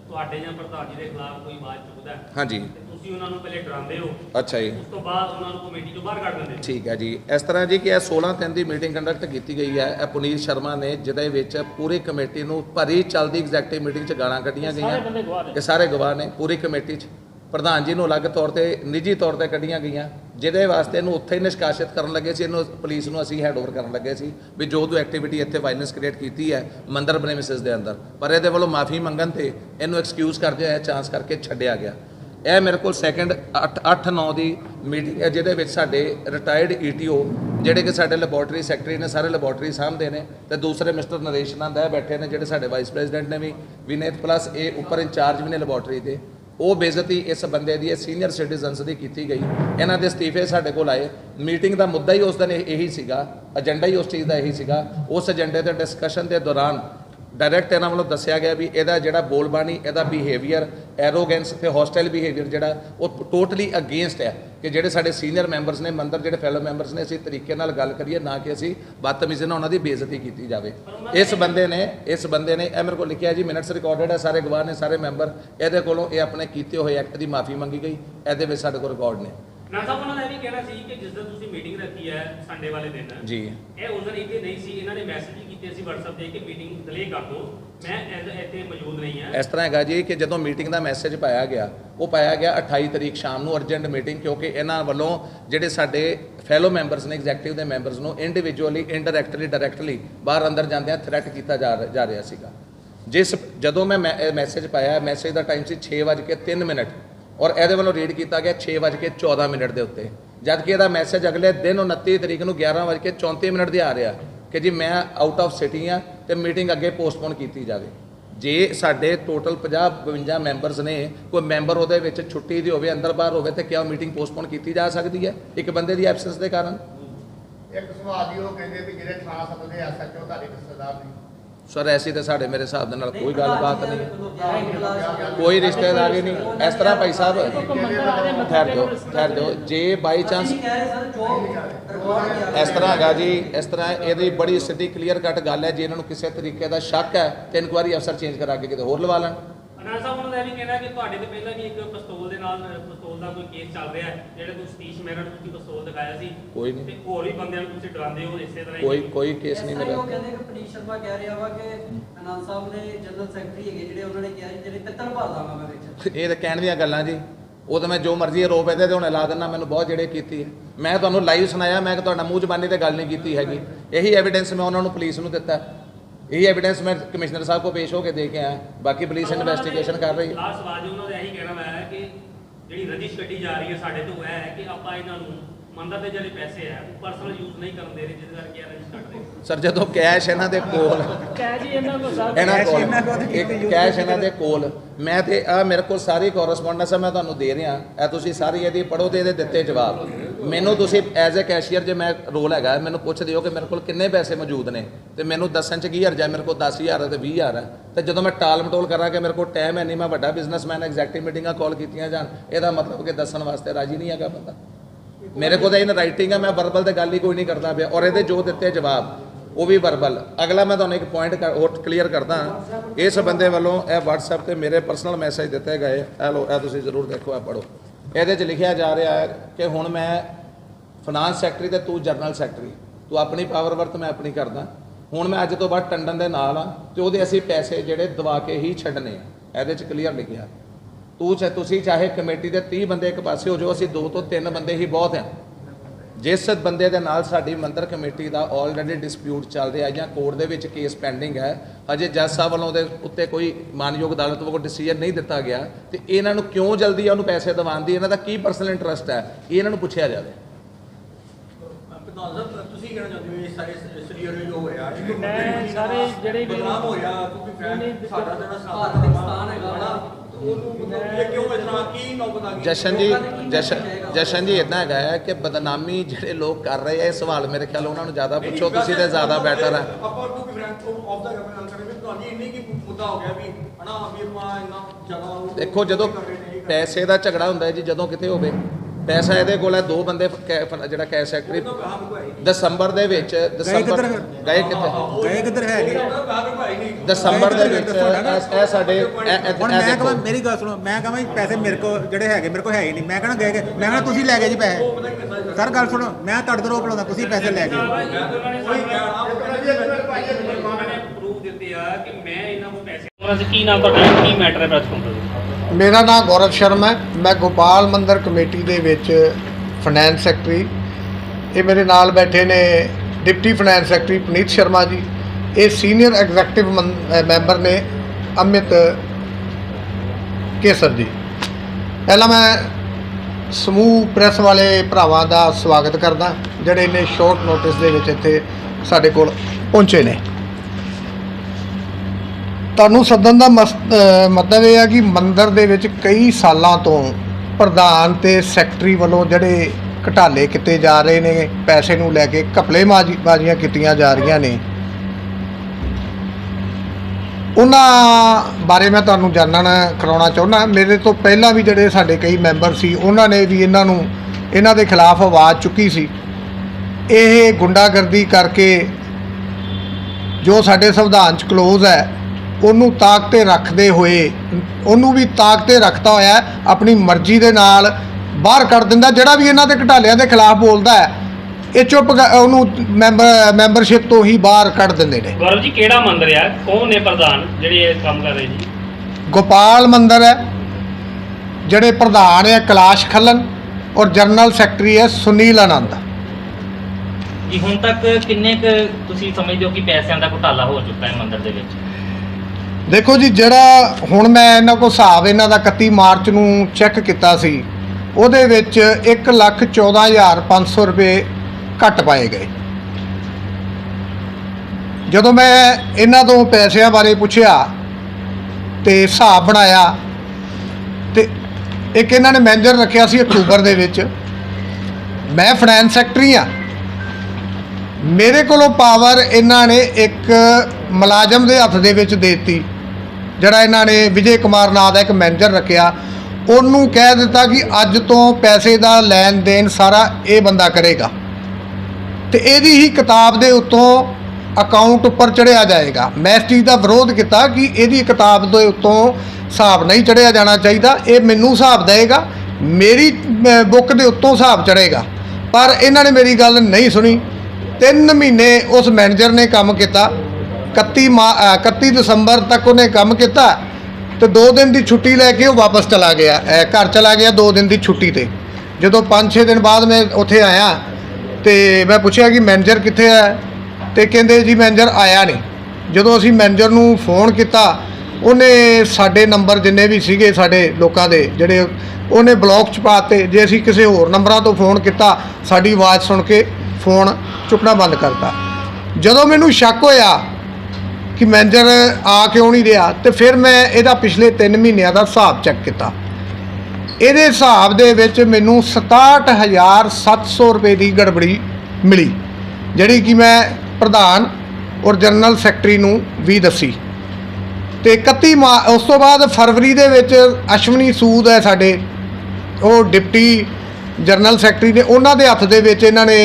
ਤੁਹਾਡੇ ਜਾਂ ਪ੍ਰਧਾਨ ਜੀ ਦੇ ਖਿਲਾਫ ਕੋਈ ਆਵਾਜ਼ ਚੁੱਕਦਾ ਹੈ, ਹਾਂਜੀ। ਤੇ ਤੁਸੀਂ ਉਹਨਾਂ ਨੂੰ ਪਹਿਲੇ ਡਰਾਉਂਦੇ ਹੋ। ਅੱਛਾ ਜੀ। ਉਸ ਤੋਂ ਬਾਅਦ ਉਹਨਾਂ ਨੂੰ ਕਮੇਟੀ ਤੋਂ ਬਾਹਰ ਕੱਢ ਦਿੰਦੇ ਹੋ। ਠੀਕ ਹੈ ਜੀ। ਇਸ ਤਰ੍ਹਾਂ ਜੀ ਕਿ ਇਹ 16 ਤਿੰਨ ਦੀ ਮੀਟਿੰਗ ਕੰਡਕਟ ਕੀਤੀ ਗਈ ਹੈ। ਇਹ ਪੁਨੀਤ ਸ਼ਰਮਾ ਨੇ ਜਿਹਦੇ ਵਿੱਚ ਪੂਰੀ ਕਮੇਟੀ ਨੂੰ ਭਰੀ ਚੱਲਦੀ ਐਗਜ਼ੈਕਟਿਵ ਮੀਟਿੰਗ 'ਚ ਗਾਲਾਂ ਕੱਢੀਆਂ ਗਈਆਂ। ਇਹ ਸਾਰੇ ਗਵਾਹ ਨੇ। ਪੂਰੀ ਕਮੇਟੀ 'ਚ ਪ੍ਰਧਾਨ ਜੀ ਨੂੰ ਅਲੱਗ ਤੌਰ ਤੇ ਨਿੱਜੀ ਤੌਰ ਤੇ ਕੱਢੀਆਂ ਗਈਆਂ। ਜਿਹਦੇ ਵਾਸਤੇ ਇਹਨੂੰ ਉੱਥੇ ਹੀ ਨਿਸ਼ਕਾਸਿਤ ਕਰਨ ਲੱਗੇ ਸੀ, ਇਹਨੂੰ ਪੁਲਿਸ ਨੂੰ ਅਸੀਂ ਹੈਂਡਓਵਰ ਕਰਨ ਲੱਗੇ ਸੀ ਵੀ ਜੋ ਤੂੰ ਐਕਟੀਵਿਟੀ ਇੱਥੇ ਵਾਇਲੈਂਸ ਕ੍ਰੀਏਟ ਕੀਤੀ ਹੈ, ਮੰਦਰ ਪ੍ਰੇਮਿਸਿਸ ਦੇ ਅੰਦਰ। ਪਰ ਇਹਦੇ ਵੱਲੋਂ ਮਾਫੀ ਮੰਗਣ ਤੇ ਇਹਨੂੰ ਐਕਸਕਿਊਜ਼ ਕਰਦੇ ਹੋਏ ਚਾਂਸ ਕਰਕੇ ਛੱਡਿਆ ਗਿਆ। ਇਹ ਮੇਰੇ ਕੋਲ ਸੈਕੰਡ 8 8 9 ਦੀ ਮੀਟਿੰਗ ਹੈ, ਜਿਹਦੇ ਵਿੱਚ ਸਾਡੇ ਰਿਟਾਇਰਡ ਈਟੀਓ ਜਿਹੜੇ ਕਿ ਸਾਡੇ ਲੈਬੋਰਟਰੀ ਸੈਕਟਰੀ ਨੇ, ਸਾਰੇ ਲੈਬੋਰਟਰੀ ਸਾਹਮਣੇ ਨੇ ਤੇ ਦੂਸਰੇ ਮਿਸਟਰ ਨਰੇਸ਼ ਨੰਦ ਹੈ ਬੈਠੇ ਨੇ, ਜਿਹੜੇ ਸਾਡੇ ਵਾਈਸ ਪ੍ਰੈਜ਼ੀਡੈਂਟ ਨੇ ਵੀ। ਵਿਨੇਤ ਪਲੱਸ ਇਹ ਉੱਪਰ ਇੰਚਾਰਜ ਵੀ ਨੇ ਲੈਬੋਰਟਰੀ ਦੇ। ਉਹ ਬੇਇੱਜ਼ਤੀ ਇਸ ਬੰਦੇ ਦੀ ਸੀਨੀਅਰ ਸਿਟੀਜ਼ਨਸ ਦੀ ਕੀਤੀ ਗਈ। ਇਹਨਾਂ ਦੇ ਅਸਤੀਫੇ ਸਾਡੇ ਕੋਲ ਆਏ। ਮੀਟਿੰਗ ਦਾ ਮੁੱਦਾ ਹੀ ਉਸ ਦਿਨ ਇਹੀ ਸੀਗਾ। ਏਜੰਡਾ ਹੀ ਉਸ ਚੀਜ਼ ਦਾ ਇਹੀ ਸੀਗਾ। ਉਸ ਏਜੰਡੇ ਤੇ ਡਿਸਕਸ਼ਨ ਦੇ ਦੌਰਾਨ ਡਾਇਰੈਕਟ ਇਹਨਾਂ ਵੱਲੋਂ ਦੱਸਿਆ ਗਿਆ ਵੀ ਇਹਦਾ ਜਿਹੜਾ ਬੋਲਬਾਣੀ, ਇਹਦਾ ਬਿਹੇਵੀਅਰ ਐਰੋਗੈਂਸ ਤੇ ਹੌਸਟਾਈਲ ਬਿਹੇਵੀਅਰ ਜਿਹੜਾ, ਉਹ ਟੋਟਲੀ ਅਗੇਂਸਟ ਹੈ ਕਿ ਜਿਹੜੇ ਸਾਡੇ ਸੀਨੀਅਰ ਮੈਂਬਰਸ ਨੇ, ਮੰਦਰ ਜਿਹੜੇ ਫੈਲੋ ਮੈਂਬਰਸ ਨੇ, ਅਸੀਂ ਤਰੀਕੇ ਨਾਲ ਗੱਲ ਕਰੀਏ, ਨਾ ਕਿ ਅਸੀਂ ਬਦਤਮੀਜ਼ੀ ਨਾਲ ਉਹਨਾਂ ਦੀ ਬੇਇੱਜ਼ਤੀ ਕੀਤੀ ਜਾਵੇ। ਇਸ ਬੰਦੇ ਨੇ, ਇਸ ਬੰਦੇ ਨੇ, ਇਹ ਮੇਰੇ ਕੋਲ ਲਿਖਿਆ ਜੀ ਮਿੰਟਸ ਰਿਕਾਰਡਡ ਹੈ, ਸਾਰੇ ਗਵਾਹ ਨੇ, ਸਾਰੇ ਮੈਂਬਰ ਇਹਦੇ ਕੋਲੋਂ ਇਹ ਆਪਣੇ ਕੀਤੇ ਹੋਏ ਐਕਟ ਦੀ ਮਾਫੀ ਮੰਗੀ ਗਈ, ਇਹਦੇ ਵਿੱਚ ਸਾਡੇ ਕੋਲ ਰਿਕਾਰਡ ਨੇ। ਨਾ ਸਾਹਿਬ ਉਹਨਾਂ ਦਾ ਇਹ ਵੀ ਕਹਿਣਾ ਸੀ ਕਿ ਜਿਸ ਦਿਨ ਤੁਸੀਂ ਮੀਟਿੰਗ ਰੱਖੀ ਹੈ ਸੰਡੇ ਵਾਲੇ ਦਿਨ ਜੀ। ਇਹ ਉਸ ਦਿਨ ਇੱਥੇ ਨਹੀਂ ਸੀ ਇਹਨਾਂ ਨੇ ਮੈਸੇਜ ਵੀ ਕੀਤੇ ਸੀ WhatsApp ਤੇ ਕਿ ਮੀਟਿੰਗ ਡਿਲੇ ਕਰ ਦਿਓ। ਮੈਂ ਇੱਥੇ- ਇੱਥੇ ਮੌਜੂਦ ਨਹੀਂ ਹਾਂ। ਇਸ ਤਰ੍ਹਾਂ ਹੈਗਾ ਜੀ ਕਿ ਜਦੋਂ ਮੀਟਿੰਗ ਦਾ ਮੈਸੇਜ ਪਾਇਆ ਗਿਆ ਉਹ ਪਾਇਆ ਗਿਆ 28 ਤਰੀਕ ਸ਼ਾਮ ਨੂੰ ਅਰਜੈਂਟ ਮੀਟਿੰਗ ਕਿਉਂਕਿ ਇਹਨਾਂ ਵੱਲੋਂ ਜਿਹੜੇ ਸਾਡੇ ਫੈਲੋ ਮੈਂਬਰਸ ਨੇ ਐਗਜ਼ੈਕਟਿਵ ਦੇ ਮੈਂਬਰਸ ਨੂੰ ਇੰਡੀਵਿਜੂਅਲੀ ਇਨਡਾਇਰੈਕਟਲੀ ਡਾਇਰੈਕਟਲੀ ਬਾਹਰ ਅੰਦਰ ਜਾਂਦਿਆਂ ਥ੍ਰੈਟ ਕੀਤਾ ਜਾ ਜਾ ਰਿਹਾ ਸੀਗਾ। ਜਿਸ ਜਦੋਂ ਮੈਂ ਮੈਸੇਜ ਪਾਇਆ ਮੈਸੇਜ ਦਾ ਟਾਈਮ ਸੀ 6:03 ਮਿੰਟ। ਔਰ ਇਹਦੇ ਵੱਲੋਂ ਰੀਡ ਕੀਤਾ ਗਿਆ 6:14 ਮਿੰਟ ਦੇ ਉੱਤੇ। ਜਦ ਕਿ ਇਹਦਾ ਮੈਸੇਜ ਅਗਲੇ ਦਿਨ 29 ਤਰੀਕ ਨੂੰ 11:34 ਮਿੰਟ ਦੇ ਆ ਰਿਹਾ ਕਿ ਜੀ ਮੈਂ ਆਊਟ ਆਫ ਸਿਟੀ ਆ ਤੇ ਮੀਟਿੰਗ ਅੱਗੇ ਪੋਸਟਪੋਨ ਕੀਤੀ ਜਾਵੇ। ਜੇ ਸਾਡੇ ਟੋਟਲ 50 52 ਮੈਂਬਰਸ ਨੇ, ਕੋਈ ਮੈਂਬਰ ਉਹਦੇ ਵਿੱਚ ਛੁੱਟੀ ਦੀ ਹੋਵੇ, ਅੰਦਰ ਬਾਹਰ ਹੋਵੇ, ਤੇ ਕਿਉਂ ਮੀਟਿੰਗ ਪੋਸਟਪੋਨ ਕੀਤੀ ਜਾ ਸਕਦੀ ਹੈ? ਇੱਕ ਬੰਦੇ ਦੀ ਐਬਸੈਂਸ ਦੇ ਕਾਰਨ। ਇੱਕ ਸਵਾਲ ਹੀ ਉਹ ਕਹਿੰਦੇ ਵੀ ਜਿਹੜੇ ਥਾਣਾ ਸਭ ਦੇ ਐਸਐਚਓ ਤੁਹਾਡੇ ਰਿਸ਼ਤੇਦਾਰ ਨੇ ਸਰ, ਐਸੀ ਤੇ ਸਾਡੇ ਮੇਰੇ ਹਿਸਾਬ ਦੇ ਨਾਲ ਕੋਈ ਗੱਲਬਾਤ ਨਹੀਂ। ਕੋਈ ਰਿਸ਼ਤੇਦਾਰੀ ਨਹੀਂ। ਇਸ ਤਰ੍ਹਾਂ ਭਾਈ ਸਾਹਿਬ, ਠਹਿਰ ਜਾਓ ਠਹਿਰ ਜਾਓ। ਜੇ ਬਾਈ ਚਾਂਸ ਇਸ ਤਰ੍ਹਾਂ ਹੈਗਾ ਜੀ, ਇਸ ਤਰ੍ਹਾਂ ਇਹਦੀ ਬੜੀ ਸਿੱਧੀ ਕਲੀਅਰ ਕੱਟ ਗੱਲ ਹੈ। ਜੇ ਇਹਨਾਂ ਨੂੰ ਕਿਸੇ ਤਰੀਕੇ ਦਾ ਸ਼ੱਕ ਹੈ ਤੇ ਇਨਕੁਆਰੀ ਅਫਸਰ ਚੇਂਜ ਕਰਾ ਕੇ ਕਿਤੇ ਹੋਰ ਲਵਾ ਲੈਣ। ਅਨਾਜ ਸਾਹਿਬ, ਉਹਨਾਂ ਇਹ ਵੀ ਕਹਿਣਾ ਕਿ ਤੁਹਾਡੇ ਤੇ ਪਹਿਲਾਂ ਵੀ ਇੱਕ ਪਿਸਤੌਲ ਦੇ ਨਾਲ ਦਾ ਕੋਈ ਕੇਸ ਚੱਲ ਰਿਹਾ ਹੈ ਜਿਹੜੇ ਤੁਸੀਂ ਸਤੀਸ਼ ਮਹਿਰਾ ਨੂੰ ਤੁਸੀਂ ਪਿਸਤੌਲ ਦਿਖਾਇਆ ਸੀ। ਕੋਈ ਨਹੀਂ। ਤੇ ਹੋਰ ਵੀ ਬੰਦਿਆਂ ਨੂੰ ਤੁਸੀਂ ਡਰਾਉਂਦੇ ਹੋ ਇਸੇ ਤਰ੍ਹਾਂ ਹੀ? ਕੋਈ ਕੋਈ ਕੇਸ ਨਹੀਂ ਉਹ ਮੇਰਾ ਕਹਿੰਦੇ ਕਿ ਪਨੀਸ਼ ਸ਼ਰਮਾ ਕਹਿ ਰਿਹਾ ਵਾ ਕਿ ਆਨੰਦ ਸਾਹਿਬ ਨੇ ਜਨਰਲ ਸੈਕਟਰੀ ਹੈਗੇ ਜਿਹੜੇ ਉਹਨਾਂ ਨੇ ਕਿਹਾ ਸੀ ਜਿਹੜੇ ਪਿੱਤਲ ਭਰ ਦਾਂਗਾ ਮੈਂ ਵਿੱਚ। <laughs> ਇਹ ਤਾਂ ਕਹਿਣ ਦੀਆਂ ਗੱਲਾਂ ਜੀ। ਉਹ ਤਾਂ ਮੈਂ ਜੋ ਮਰਜ਼ੀ ਆਰੋਪ ਇਹਦੇ ਤੇ ਹੁਣ ਲਾ ਦਿੰਦਾ ਮੈਨੂੰ ਬਹੁਤ ਜਿਹੜੇ ਕੀਤੀ ਹੈ। ਮੈਂ ਤੁਹਾਨੂੰ ਲਾਈਵ ਸੁਣਾਇਆ ਮੈਂ ਕਿ ਤੁਹਾਡਾ ਮੂੰਹ ਜ਼ਬਾਨੀ ਤੇ ਗੱਲ ਨਹੀਂ ਕੀਤੀ ਹੈਗੀ। ਇਹੀ ਐਵੀਡੈਂਸ ਮੈਂ ਉਹਨਾਂ ਨੂੰ ਪੁਲਿਸ ਨੂੰ ਦਿੱਤਾ। ਇਹੀ ਐਵੀਡੈਂਸ ਮੈਂ ਕਮਿਸ਼ਨਰ ਸਾਹਿਬ ਕੋਲ ਪੇਸ਼ ਹੋ ਕੇ ਦੇ ਕੇ ਆਇਆ। ਬਾਕੀ ਪੁਲਿਸ ਇਨਵੈਸਟੀਗੇਸ਼ਨ ਕਰ ਰਹੀ ਹੈ। ਲਾਸਟ ਸਵਾਲ ਜੀ ਉਹਨਾਂ ਦਾ ਇਹੀ ਕਹਿਣਾ ਹੈ ਕਿ ਜਿਹੜੀ ਰਜਿਸ਼ ਕੱਢੀ ਜਾ ਰਹੀ ਹੈ ਸਾਡੇ ਤੋਂ ਇਹ ਹੈ ਕਿ ਆਪਾਂ ਇਹਨਾਂ ਨੂੰ ਮੰਦਰ ਦੇ ਜਿਹੜੇ ਪੈਸੇ ਹੈ ਉਹ ਪਰਸਨਲ ਯੂਜ਼ ਨਹੀਂ ਕਰਨ ਦੇ ਰਹੇ ਜਿਹਦੇ ਕਰਕੇ ਇਹ ਰਜਿਸ਼ ਕੱਢ ਰਹੇ ਸਰ ਜਦੋਂ ਕੈਸ਼ ਇਹਨਾਂ ਦੇ ਕੋਲ ਕੈਸ਼ ਇਹਨਾਂ ਕੋਲ ਇਹਨਾਂ ਕੋਲ ਇੱਕ ਕੈਸ਼ ਇਹਨਾਂ ਦੇ ਕੋਲ। ਮੈਂ ਤੇ ਆ ਮੇਰੇ ਕੋਲ ਸਾਰੀ ਕੋਰਸਪੋਂਡੈਂਸ ਮੈਂ ਤੁਹਾਨੂੰ ਦੇ ਰਿਹਾ। ਇਹ ਤੁਸੀਂ ਸਾਰੀ ਇਹਦੀ ਪੜੋ ਤੇ ਇਹਦੇ ਦਿੱਤੇ ਜਵਾਬ। ਮੈਨੂੰ ਤੁਸੀਂ ਐਜ਼ ਅ ਕੈਸ਼ੀਅਰ ਜੇ ਮੈਂ ਰੋਲ ਹੈਗਾ, ਮੈਨੂੰ ਪੁੱਛਦੇ ਹੋ ਕਿ ਮੇਰੇ ਕੋਲ ਕਿੰਨੇ ਪੈਸੇ ਮੌਜੂਦ ਨੇ। ਤੇ ਮੈਨੂੰ ਦੱਸਣ ਚ ਕੀ ਹਰਜਾ ਮੇਰੇ ਕੋਲ 10000 ਹੈ ਤੇ 20000 ਹੈ ਤੇ ਜਦੋਂ ਮੈਂ ਟਾਲ ਮਟੋਲ ਕਰਾਂ ਕਿ ਮੇਰੇ ਕੋਲ ਟਾਈਮ ਹੈ ਨਹੀਂ ਮੈਂ ਵੱਡਾ ਬਿਜ਼ਨਸਮੈਨ ਐਗਜ਼ੈਕਟਿਵ ਮੀਟਿੰਗਾਂ ਕਾਲ ਕੀਤੀਆਂ ਜਾਣ, ਇਹਦਾ ਮਤਲਬ ਕਿ ਦੱਸਣ ਵਾਸਤੇ ਰਾਜੀ ਨਹੀਂ ਹੈਗਾ ਬੰਦਾ। ਮੇਰੇ ਕੋਲ ਤਾਂ ਇਨ ਰਾਈਟਿੰਗ ਆ, ਮੈਂ ਵਰਬਲ ਤੇ ਗੱਲ ਹੀ ਕੋਈ ਨਹੀਂ ਕਰਦਾ ਪਿਆ। ਔਰ ਇਹਦੇ ਜੋ ਦਿੱਤੇ ਜਵਾਬ, ਉਹ ਵੀ ਵਰਬਲ ਅਗਲਾ ਮੈਂ ਤੁਹਾਨੂੰ ਇੱਕ ਪੁਆਇੰਟ ਹੋਰ ਕਲੀਅਰ ਕਰਦਾ। ਇਸ ਬੰਦੇ ਵੱਲੋਂ ਇਹ WhatsApp ਤੇ ਮੇਰੇ ਪਰਸਨਲ ਮੈਸੇਜ ਦਿੱਤੇ ਗਏ। ਇਹ ਲੋ ਇਹ ਤੁਸੀਂ ਜ਼ਰੂਰ ਦੇਖੋ ਇਹ ਪੜੋ ਇਹਦੇ 'ਚ ਲਿਖਿਆ ਜਾ ਰਿਹਾ ਹੈ ਕਿ ਹੁਣ ਮੈਂ ਫਾਈਨਾਂਸ ਸੈਕਟਰੀ ਤੇ ਤੂੰ ਜਨਰਲ ਸੈਕਟਰੀ ਤੂੰ ਆਪਣੀ ਪਾਵਰ ਵਰਤ ਮੈਂ ਆਪਣੀ ਕਰਦਾ। ਹੁਣ ਮੈਂ ਅੱਜ ਤੋਂ ਬਾਅਦ ਟੰਡਨ ਦੇ ਨਾਲ ਆ ਤੇ ਉਹਦੇ ਅਸੀਂ ਪੈਸੇ ਜਿਹੜੇ ਦਵਾ ਕੇ ਹੀ ਛੱਡਨੇ ਆ। ਇਹਦੇ 'ਚ ਕਲੀਅਰ ਲਿਖਿਆ। ਤੂੰ ਚਾਹੇ ਤੁਸੀਂ ਚਾਹੇ ਕਮੇਟੀ ਦੇ 30 ਬੰਦੇ ਇੱਕ ਪਾਸੇ ਹੋ ਜਾਓ, ਅਸੀਂ ਦੋ ਤੋਂ ਤਿੰਨ ਬੰਦੇ ਹੀ ਬਹੁਤ ਆ। ਜਿਸ ਬੰਦੇ ਦੇ ਨਾਲ ਸਾਡੀ ਮੰਦਰ ਕਮੇਟੀ ਦਾ ਆਲਰੇਡੀ ਡਿਸਪਿਊਟ ਚੱਲ ਰਿਹਾ ਜਾਂ ਕੋਰਟ ਦੇ ਵਿੱਚ ਕੇਸ ਪੈਂਡਿੰਗ ਹੈ ਅਜੇ ਜੱਜ ਸਾਹਿਬ ਵੱਲੋਂ ਦੇ ਉੱਤੇ ਕੋਈ ਮਾਨਯੋਗ ਅਦਾਲਤ ਵੱਲੋਂ ਡਿਸੀਜਨ ਨਹੀਂ ਦਿੱਤਾ ਗਿਆ ਤੇ ਇਹਨਾਂ ਨੂੰ ਕਿਉਂ ਜਲਦੀ ਆ ਉਹਨੂੰ ਪੈਸੇ ਦਿਵਾਉਣ ਦੀ? ਇਹਨਾਂ ਦਾ ਕੀ ਪਰਸਨਲ ਇੰਟਰਸਟ ਹੈ? ਇਹ ਇਹਨਾਂ ਨੂੰ ਪੁੱਛਿਆ ਜਾਵੇ। ਤੁਸੀਂ ਕਹਿਣਾ ਚਾਹੁੰਦੇ ਹੋ ਇਹ ਸਾਰੇ ਸੀਨੀਅਰ ਜੋ ਹੋਇਆ ਮੈਂ ਸਾਰੇ ਜਿਹੜੇ ਵੀ- ਹੋਇਆ ਕਿਉਂਕਿ ਸਾਡਾ ਜਿਹੜਾ ਭਾਰਤ ਪਾਕਿਸਤਾਨ ਹੈਗਾ ਜਸ਼ਨ ਜੀ ਜਸ਼ਨ ਜਸ਼ਨ ਜੀ ਇਦਾਂ ਹੈਗਾ ਹੈ ਕਿ ਬਦਨਾਮੀ ਜਿਹੜੇ ਲੋਕ ਕਰ ਰਹੇ ਆ ਇਹ ਸਵਾਲ ਮੇਰੇ ਖਿਆਲ ਉਹਨਾਂ ਨੂੰ ਜ਼ਿਆਦਾ ਪੁੱਛੋ ਤੁਸੀਂ ਤੇ ਜ਼ਿਆਦਾ ਬੈਟਰ ਹੈ ਆਪਾਂ ਟੂ ਵੀ ਫਰੈਂਡ ਤੋਂ ਆਫ ਦਾ ਗੱਲ ਕਰਾਂਗੇ ਵੀ ਤੁਹਾਡੀ ਇੰਨੀ ਕੀ ਮੁੱਦਾ ਹੋ ਗਿਆ ਵੀ ਹਨਾ ਵੀ ਆਪਾਂ ਇੰਨਾ ਜ਼ਿਆਦਾ ਉਹ- ਦੇਖੋ ਜਦੋਂ। ਪੈਸੇ ਦਾ ਝਗੜਾ ਹੁੰਦਾ ਜੀ ਜਦੋਂ ਕਿਤੇ ਹੋਵੇ ਪੈਸਾ ਇਹਦੇ ਕੋਲ ਹੈ ਦੋ ਬੰਦੇ ਕੈ- ਫ- ਜਿਹੜਾ ਕੈਸ਼ ਸੈਕਟਰੀ ਦਸੰਬਰ ਦੇ ਵਿੱਚ ਦਸੰਬਰ ਗਏ ਕਿੱਥੇ? ਗਏ ਕਿੱਧਰ ਹੈ ਨਹੀਂ। ਦਸੰਬਰ ਦੇ ਵਿੱਚ ਇਹ ਇਹ ਸਾਡੇ ਇਹ- ਇਹ- ਹੁਣ ਇਹ ਮੈਂ ਦੇਖੋ। ਕਹਾਂ ਮੇਰੀ ਗੱਲ ਸੁਣੋ ਮੈਂ ਕਹਾਂ ਪੈਸੇ ਮੇਰੇ ਕੋਲ ਜਿਹੜੇ ਹੈਗੇ ਮੇਰੇ ਕੋਲ ਹੈ ਹੀ ਨਹੀਂ। ਮੈਂ ਕਹਣਾ ਗਏ ਮੈਂ ਕਹਣਾ ਤੁਸੀਂ ਲੈ ਗਏ ਜੀ ਪੈਸੇ। ਸਰ ਗੱਲ ਸੁਣੋ ਮੈਂ ਤੁਹਾਡੇ ਤੋਂ ਰੋਪ ਲਾਉਂਦਾ ਤੁਸੀਂ ਪੈਸੇ ਲੈ ਗਏ। ਉਹਨਾਂ ਨੇ ਉਹੀ ਕਹਿਣਾ ਉਹ ਕਹਿੰਦੇ ਵੀ ਉਹਨਾਂ ਨੇ ਪ੍ਰੂਫ ਦਿੱਤੇ ਆ ਕਿ ਮੈਂ ਇਹਨਾਂ ਨੂੰ ਪੈਸੇ ਉਹਨਾਂ ਦੇ ਕੀ ਨਾਮ ਤੁਹਾਡਾ? ਕੀ ਮੈਟਰ ਹੈ ਪ੍ਰੈਸ ਕਾਨਫਰੰਸ ਮੇਰਾ ਨਾਮ ਗੌਰਵ ਸ਼ਰਮਾ ਹੈ। ਮੈਂ ਗੋਪਾਲ ਮੰਦਰ ਕਮੇਟੀ ਦੇ ਵਿੱਚ ਫਾਈਨੈਂਸ ਸੈਕਟਰੀ ਇਹ ਮੇਰੇ ਨਾਲ ਬੈਠੇ ਨੇ deputy finance secretary Punit Sharma ji. ਇਹ ਸੀਨੀਅਰ ਐਗਜ਼ੈਕਟਿਵ ਮੈਂਬਰ ਨੇ ਅਮਿਤ ਕੇਸਰ ਜੀ। ਪਹਿਲਾਂ ਮੈਂ ਸਮੂਹ ਪ੍ਰੈਸ ਵਾਲੇ ਭਰਾਵਾਂ ਦਾ ਸਵਾਗਤ ਕਰਦਾ, ਜਿਹੜੇ ਨੇ ਸ਼ਾਰਟ ਨੋਟਿਸ ਦੇ ਵਿੱਚ ਇੱਥੇ ਸਾਡੇ ਕੋਲ ਪਹੁੰਚੇ ਨੇ। ਤੁਹਾਨੂੰ ਸੱਦਣ ਦਾ ਮਸ- ਮਤਲਬ ਇਹ ਆ ਕਿ ਮੰਦਰ ਦੇ ਵਿੱਚ ਕਈ ਸਾਲਾਂ ਤੋਂ ਪ੍ਰਧਾਨ ਤੇ ਸੈਕਟਰੀ ਵੱਲੋਂ ਜਿਹੜੇ ਘਟਾਲੇ ਕੀਤੇ ਜਾ ਰਹੇ ਨੇ, ਪੈਸੇ ਨੂੰ ਲੈ ਕੇ ਘਪਲੇ ਮਾਜੀ- ਬਾਜ਼ੀਆਂ ਕੀਤੀਆਂ ਜਾ ਰਹੀਆਂ ਨੇ। ਉਹਨਾਂ ਬਾਰੇ ਮੈਂ ਤੁਹਾਨੂੰ ਜਾਣਨ ਕਰਾਉਣਾ ਚਾਹੁੰਦਾ। ਮੇਰੇ ਤੋਂ ਪਹਿਲਾਂ ਵੀ ਜਿਹੜੇ ਸਾਡੇ ਕਈ ਮੈਂਬਰ ਸੀ, ਉਹਨਾਂ ਨੇ ਵੀ ਇਹਨਾਂ ਨੂੰ, ਇਹਨਾਂ ਦੇ ਖਿਲਾਫ ਆਵਾਜ਼ ਚੁੱਕੀ ਸੀ। ਇਹ ਗੁੰਡਾਗਰਦੀ ਕਰਕੇ ਜੋ ਸਾਡੇ ਸੰਵਿਧਾਨ ਚ ਕਲੋਜ਼ ਹੈ ਉਹਨੂੰ ਤਾਕ ਤੇ ਰੱਖਦੇ ਹੋਏ ਉਹਨੂੰ ਵੀ ਤਾਕ ਤੇ ਰੱਖਦਾ ਹੋਇਆ ਆਪਣੀ ਮਰਜ਼ੀ ਦੇ ਨਾਲ ਬਾਹਰ ਕੱਢ ਦਿੰਦਾ ਜਿਹੜਾ ਵੀ ਇਹਨਾਂ ਦੇ ਘਟਾਲਿਆਂ ਦੇ ਖਿਲਾਫ ਬੋਲਦਾ ਹੈ ਇਹ ਚੁੱਪ ਉਹਨੂੰ ਮੈਂਬਰ ਮੈਂਬਰਸ਼ਿਪ ਤੋਂ ਹੀ ਬਾਹਰ ਕੱਢ ਦਿੰਦੇ ਨੇ। ਗੌਰਵ ਜੀ ਕਿਹੜਾ ਮੰਦਿਰ ਆ ਕੌਣ ਨੇ ਪ੍ਰਧਾਨ ਜਿਹੜੇ ਇਹ ਕੰਮ ਕਰ ਰਹੇ ਜੀ? ਗੋਪਾਲ ਮੰਦਰ ਹੈ ਜਿਹੜੇ ਪ੍ਰਧਾਨ ਹੈ ਕੈਲਾਸ਼ ਖੱਲਨ ਔਰ ਜਨਰਲ ਸੈਕਟਰੀ ਹੈ ਸੁਨੀਲ ਆਨੰਦ। ਜੀ ਹੁਣ ਤੱਕ ਕਿੰਨੇ ਕੁ ਤੁਸੀਂ ਸਮਝਦੇ ਹੋ ਕਿ ਪੈਸਿਆਂ ਦਾ ਘੁਟਾਲਾ ਹੋ ਚੁੱਕਾ ਹੈ ਮੰਦਿਰ ਦੇ ਵਿੱਚ? ਦੇਖੋ ਜੀ, ਜਿਹੜਾ ਹੁਣ ਮੈਂ ਇਹਨਾਂ ਕੋਲ ਹਿਸਾਬ ਇਹਨਾਂ ਦਾ 31 ਮਾਰਚ ਨੂੰ ਚੈੱਕ ਕੀਤਾ ਸੀ, ਉਹਦੇ ਵਿੱਚ 114500 ਰੁਪਏ ਘੱਟ ਪਾਏ ਗਏ। ਜਦੋਂ ਮੈਂ ਇਹਨਾਂ ਤੋਂ ਪੈਸਿਆਂ ਬਾਰੇ ਪੁੱਛਿਆ ਤੇ ਹਿਸਾਬ ਬਣਾਇਆ ਤੇ ਇੱਕ ਇਹਨਾਂ ਨੇ ਮੈਨੇਜਰ ਰੱਖਿਆ ਸੀ ਅਕਤੂਬਰ ਦੇ ਵਿੱਚ, ਮੈਂ ਫਾਈਨੈਂਸ ਸੈਕਟਰੀ ਆ ਮੇਰੇ ਕੋਲੋਂ ਪਾਵਰ ਇਹਨਾਂ ਨੇ ਇੱਕ ਮੁਲਾਜ਼ਮ ਦੇ ਹੱਥ ਦੇ ਵਿੱਚ ਦੇ ਦਿੱਤੀ। ਜਿਹੜਾ ਇਹਨਾਂ ਨੇ ਵਿਜੇ ਕੁਮਾਰ ਨਾਂ ਦਾ ਇੱਕ ਮੈਨੇਜਰ ਰੱਖਿਆ, ਉਹਨੂੰ ਕਹਿ ਦਿੱਤਾ ਕਿ ਅੱਜ ਤੋਂ ਪੈਸੇ ਦਾ ਲੈਣ ਦੇਣ ਸਾਰਾ ਇਹ ਬੰਦਾ ਕਰੇਗਾ। ਤੇ ਇਹਦੀ ਹੀ ਕਿਤਾਬ ਦੇ ਉੱਤੋਂ ਅਕਾਊਂਟ ਉੱਪਰ ਚੜਿਆ ਜਾਏਗਾ। ਮੈਂ ਇਸ ਚੀਜ਼ ਦਾ ਵਿਰੋਧ ਕੀਤਾ ਕਿ ਇਹਦੀ ਕਿਤਾਬ ਦੇ ਉੱਤੋਂ ਹਿਸਾਬ ਨਹੀਂ ਚੜਿਆ ਜਾਣਾ ਚਾਹੀਦਾ, ਇਹ ਮੈਨੂੰ ਹਿਸਾਬ ਦੇਏਗਾ ਮੇਰੀ ਬੁੱਕ ਦੇ ਉੱਤੋਂ ਹਿਸਾਬ ਚੜੇਗਾ ਪਰ ਇਹਨਾਂ ਨੇ ਮੇਰੀ ਗੱਲ ਨਹੀਂ ਸੁਣੀ। 3 ਮਹੀਨੇ ਉਸ ਮੈਨੇਜਰ ਨੇ ਕੰਮ ਕੀਤਾ। 31 ਮਾ- ਅਹ, 31 ਦਸੰਬਰ ਤੱਕ ਉਹਨੇ ਕੰਮ ਕੀਤਾ ਤੇ 2 ਦਿਨ ਦੀ ਛੁੱਟੀ ਲੈ ਕੇ ਉਹ ਵਾਪਸ ਚਲਾ ਗਿਆ। ਅਹ, ਘਰ ਚਲਾ ਗਿਆ 2 ਦਿਨ ਦੀ ਛੁੱਟੀ ਤੇ। ਜਦੋਂ 5-6 ਦਿਨ ਬਾਅਦ ਮੈਂ ਉੱਥੇ ਆਇਆ ਤੇ ਮੈਂ ਪੁੱਛਿਆ ਕਿ ਮੈਨੇਜਰ ਕਿੱਥੇ ਹੈ? ਤੇ ਕਹਿੰਦੇ ਜੀ ਮੈਨੇਜਰ ਆਇਆ ਨਹੀਂ। ਜਦੋਂ ਅਸੀਂ ਮੈਨੇਜਰ ਨੂੰ ਫੋਨ ਕੀਤਾ ਉਹਨੇ ਸਾਡੇ ਨੰਬਰ ਜਿੰਨੇ ਵੀ ਸੀਗੇ ਸਾਡੇ ਲੋਕਾਂ ਦੇ ਜਿਹੜੇ ਉਹਨੇ ਬਲੌਕ ਚ ਪਾਤੇ ਜੇ ਅਸੀਂ ਕਿਸੇ ਹੋਰ ਨੰਬਰਾਂ ਤੋਂ ਫੋਨ ਕੀਤਾ ਸਾਡੀ ਆਵਾਜ਼ ਸੁਣ ਕੇ ਫੋਨ ਚੁੱਕਣਾ ਬੰਦ ਕਰਤਾ। ਜਦੋਂ ਮੈਨੂੰ ਸ਼ੱਕ ਹੋਇਆ ਕਿ ਮੈਨੇਜਰ ਆ ਕਿਉਂ ਨਹੀਂ ਰਿਹਾ ਤੇ ਫਿਰ ਮੈਂ ਇਹਦਾ ਪਿਛਲੇ 3 ਮਹੀਨਿਆਂ ਦਾ ਹਿਸਾਬ ਚੈੱਕ ਕੀਤਾ। ਇਹਦੇ ਹਿਸਾਬ ਦੇ ਵਿੱਚ ਮੈਨੂੰ 67700 ਰੁਪਏ ਦੀ ਗੜਬੜੀ ਮਿਲੀ, ਜਿਹੜੀ ਕਿ ਮੈਂ ਪ੍ਰਧਾਨ ਔਰ ਜਨਰਲ ਸੈਕਟਰੀ ਨੂੰ ਵੀ ਦੱਸੀ। ਤੇ 31 ਮਾ, ਉਸ ਤੋਂ ਬਾਅਦ ਫਰਵਰੀ ਦੇ ਵਿੱਚ ਅਸ਼ਵਨੀ ਸੂਦ ਹੈ ਸਾਡੇ, ਉਹ ਡਿਪਟੀ ਜਨਰਲ ਸੈਕਟਰੀ ਨੇ ਉਹਨਾਂ ਦੇ ਹੱਥ ਦੇ ਵਿੱਚ ਇਹਨਾਂ ਨੇ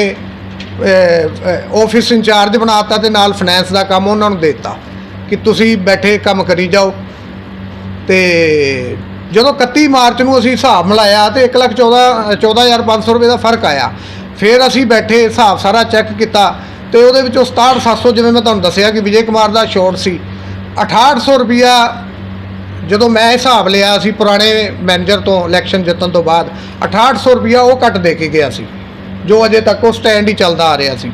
ਆਫਿਸ ਇੰਚਾਰਜ ਬਣਾਤਾ ਤੇ ਨਾਲ ਫਾਈਨੈਂਸ ਦਾ ਕੰਮ ਉਹਨਾਂ ਨੂੰ ਦੇ ਦਿੱਤਾ। ਕਿ ਤੁਸੀਂ ਬੈਠੇ ਕੰਮ ਕਰੀ ਜਾਓ। ਤੇ ਜਦੋਂ 31 ਮਾਰਚ ਨੂੰ ਅਸੀਂ ਹਿਸਾਬ ਮਿਲਾਇਆ ਤੇ 1 ਲੱਖ 14 14500 ਰੁਪਏ ਦਾ ਫ਼ਰਕ ਆਇਆ। ਫਿਰ ਅਸੀਂ ਬੈਠੇ, ਹਿਸਾਬ ਸਾਰਾ ਚੈੱਕ ਕੀਤਾ ਤੇ ਉਹਦੇ ਵਿੱਚੋਂ 67700 ਜਿਵੇਂ ਮੈਂ ਤੁਹਾਨੂੰ ਦੱਸਿਆ ਕਿ ਵਿਜੇ ਕੁਮਾਰ ਦਾ ਸ਼ਾਰਟ ਸੀ। 6800 ਰੁਪਿਆ ਜਦੋਂ ਮੈਂ ਹਿਸਾਬ ਲਿਆ ਸੀ ਪੁਰਾਣੇ ਮੈਨੇਜਰ ਤੋਂ ਇਲੈਕਸ਼ਨ ਜਿੱਤਣ ਤੋਂ ਬਾਅਦ 6800 ਰੁਪਿਆ ਉਹ ਕੱਟ ਦੇ ਕੇ ਗਿਆ ਸੀ, ਜੋ ਅਜੇ ਤੱਕ ਉਹ ਸਟੈਂਡ ਹੀ ਚੱਲਦਾ ਆ ਰਿਹਾ ਸੀ।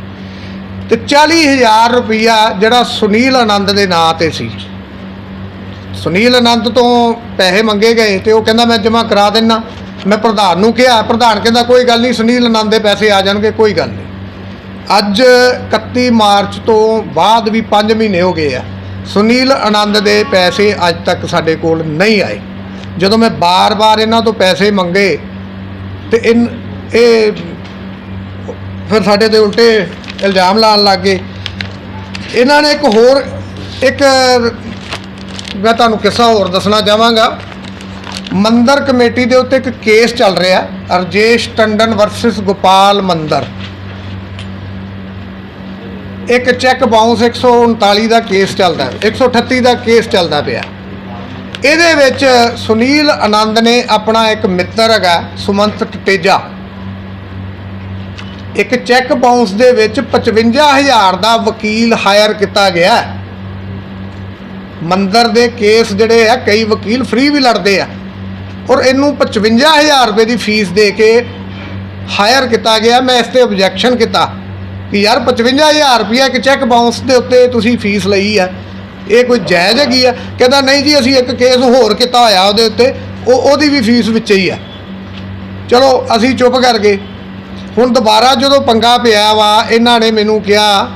ਤੇ 40000 ਰੁਪਿਆ ਜਿਹੜਾ ਸੁਨੀਲ ਆਨੰਦ ਦੇ ਨਾਂ ਤੇ ਸੀ। ਸੁਨੀਲ ਆਨੰਦ ਤੋਂ ਪੈਸੇ ਮੰਗੇ ਗਏ ਤੇ ਉਹ ਕਹਿੰਦਾ, ਮੈਂ ਜਮ੍ਹਾਂ ਕਰਾ ਦਿੰਨਾ। ਮੈਂ ਪ੍ਰਧਾਨ ਨੂੰ ਕਿਹਾ, ਪ੍ਰਧਾਨ ਕਹਿੰਦਾ, ਕੋਈ ਗੱਲ ਨਹੀਂ, ਸੁਨੀਲ ਆਨੰਦ ਦੇ ਪੈਸੇ ਆ ਜਾਣਗੇ, ਕੋਈ ਗੱਲ ਨਹੀਂ। ਅੱਜ 31 ਮਾਰਚ ਤੋਂ ਬਾਅਦ ਵੀ 5 ਮਹੀਨੇ ਹੋ ਗਏ ਆ। ਸੁਨੀਲ ਆਨੰਦ ਦੇ ਪੈਸੇ ਅੱਜ ਤੱਕ ਸਾਡੇ ਕੋਲ ਨਹੀਂ ਆਏ। ਜਦੋਂ ਮੈਂ ਬਾਰ-ਬਾਰ ਇਹਨਾਂ ਤੋਂ ਪੈਸੇ ਮੰਗੇ ਤੇ ਇਨ, ਇਹ ਫਿਰ ਸਾਡੇ ਤੇ ਉਲਟੇ ਇਲਜ਼ਾਮ ਲਾਉਣ ਲੱਗ ਗਏ। ਇਹਨਾਂ ਨੇ ਇੱਕ ਹੋਰ, ਇੱਕ, ਮੈਂ ਤੁਹਾਨੂੰ ਕਿੱਸਾ ਹੋਰ ਦੱਸਣਾ ਚਾਹਾਂਗਾ। ਮੰਦਰ ਕਮੇਟੀ ਦੇ ਉੱਤੇ ਇੱਕ ਕੇਸ ਚੱਲ ਰਿਹਾ ਅਰਜੇਸ਼ ਟੰਡਨ ਵਰਸਸ ਗੋਪਾਲ ਮੰਦਰ। ਇੱਕ ਚੈੱਕ ਬਾਉਂਸ 139 ਦਾ ਕੇਸ ਚੱਲਦਾ ਹੈ 138 ਦਾ ਕੇਸ ਚੱਲਦਾ ਪਿਆ। ਇਹਦੇ ਵਿੱਚ ਸੁਨੀਲ ਆਨੰਦ ਨੇ ਆਪਣਾ ਇੱਕ ਮਿੱਤਰ ਹੈਗਾ, ਸੁਮੰਤ ਟਟੇਜਾ ਇੱਕ ਚੈੱਕ ਬਾਉਂਸ ਦੇ ਵਿੱਚ 55000 ਦਾ ਵਕੀਲ ਹਾਇਰ ਕੀਤਾ ਗਿਆ ਹੈ। ਮੰਦਰ ਦੇ ਕੇਸ ਜਿਹੜੇ ਆ, ਕਈ ਵਕੀਲ ਫ੍ਰੀ ਵੀ ਲੜਦੇ ਆ। ਔਰ ਇਹਨੂੰ 55000 ਰੁਪਏ ਦੀ ਫੀਸ ਦੇ ਕੇ ਹਾਇਰ ਕੀਤਾ ਗਿਆ। ਮੈਂ ਇਸ ਤੇ ਆਬਜੈਕਸ਼ਨ ਕੀਤਾ ਕਿ ਯਾਰ 55000 ਰੁਪਇਆ ਇੱਕ ਚੈੱਕ ਬਾਉਂਸ ਦੇ ਉੱਤੇ ਤੁਸੀਂ ਫੀਸ ਲਈ ਆ। ਇਹ ਕੋਈ ਜਾਇਜ਼ ਹੈਗੀ ਆ? ਕਹਿੰਦਾ, ਨਹੀਂ ਜੀ, ਅਸੀਂ ਇੱਕ ਕੇਸ ਹੋਰ ਕੀਤਾ ਹੋਇਆ ਉਹਦੇ ਉੱਤੇ। ਉਹ ਉਹਦੀ ਵੀ ਫੀਸ ਵਿੱਚ ਹੀ ਆ। ਚਲੋ, ਅਸੀਂ ਚੁੱਪ ਕਰ ਗਏ ਹੁਣ ਦੁਬਾਰਾ ਜਦੋਂ ਪੰਗਾ ਪਿਆ ਵਾ ਇਹਨਾਂ ਨੇ ਮੈਨੂੰ ਕਿਹਾ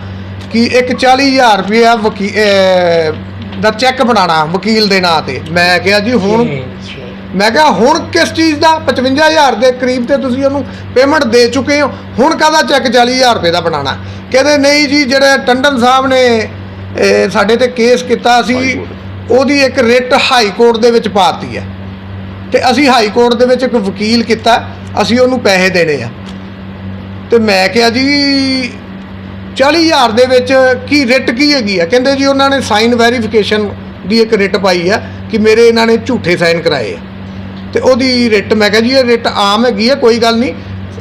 ਕਿ ਇੱਕ 40000 ਰੁਪਇਆ ਵਕੀ ਦਾ ਚੈੱਕ ਬਣਾਉਣਾ ਵਕੀਲ ਦੇ ਨਾਂ ਤੇ। ਮੈਂ ਕਿਹਾ ਜੀ ਹੁਣ ਮੈਂ ਕਿਹਾ ਹੁਣ ਕਿਸ ਚੀਜ਼ ਦਾ? 55000 ਦੇ ਕਰੀਬ ਤੇ ਤੁਸੀਂ ਉਹਨੂੰ ਪੇਮੈਂਟ ਦੇ ਚੁੱਕੇ ਹੋ। ਹੁਣ ਕਾਹਦਾ ਚੈੱਕ 40000 ਰੁਪਏ ਦਾ ਬਣਾਉਣਾ? ਕਹਿੰਦੇ ਨਹੀਂ ਜੀ ਜਿਹੜੇ ਟੰਡਨ ਸਾਹਿਬ ਨੇ ਸਾਡੇ ਤੇ ਕੇਸ ਕੀਤਾ ਸੀ ਉਹਦੀ ਇੱਕ ਰਿਟ ਹਾਈ ਕੋਰਟ ਦੇ ਵਿੱਚ ਪਾਤੀ ਹੈ। ਤੇ ਅਸੀਂ ਹਾਈ ਕੋਰਟ ਦੇ ਵਿੱਚ ਇੱਕ ਵਕੀਲ ਕੀਤਾ ਅਸੀਂ ਉਹਨੂੰ ਪੈਸੇ ਦੇਣੇ ਆ। ਤੇ ਮੈਂ ਕਿਹਾ ਜੀ 40000 ਦੇ ਵਿੱਚ ਕੀ ਰਿਟ ਕੀ ਹੈਗੀ ਆ? ਕਹਿੰਦੇ ਜੀ ਉਹਨਾਂ ਨੇ ਸਾਈਨ ਵੈਰੀਫਿਕੇਸ਼ਨ ਦੀ ਇੱਕ ਰਿਟ ਪਾਈ ਆ ਕਿ ਮੇਰੇ ਇਹਨਾਂ ਨੇ ਝੂਠੇ ਸਾਈਨ ਕਰਾਏ ਆ। ਤੇ ਉਹਦੀ ਰਿਟ, ਮੈਂ ਕਿਹਾ ਜੀ, ਇਹ ਰਿਟ ਆਮ ਹੈਗੀ ਆ, ਕੋਈ ਗੱਲ ਨਹੀਂ।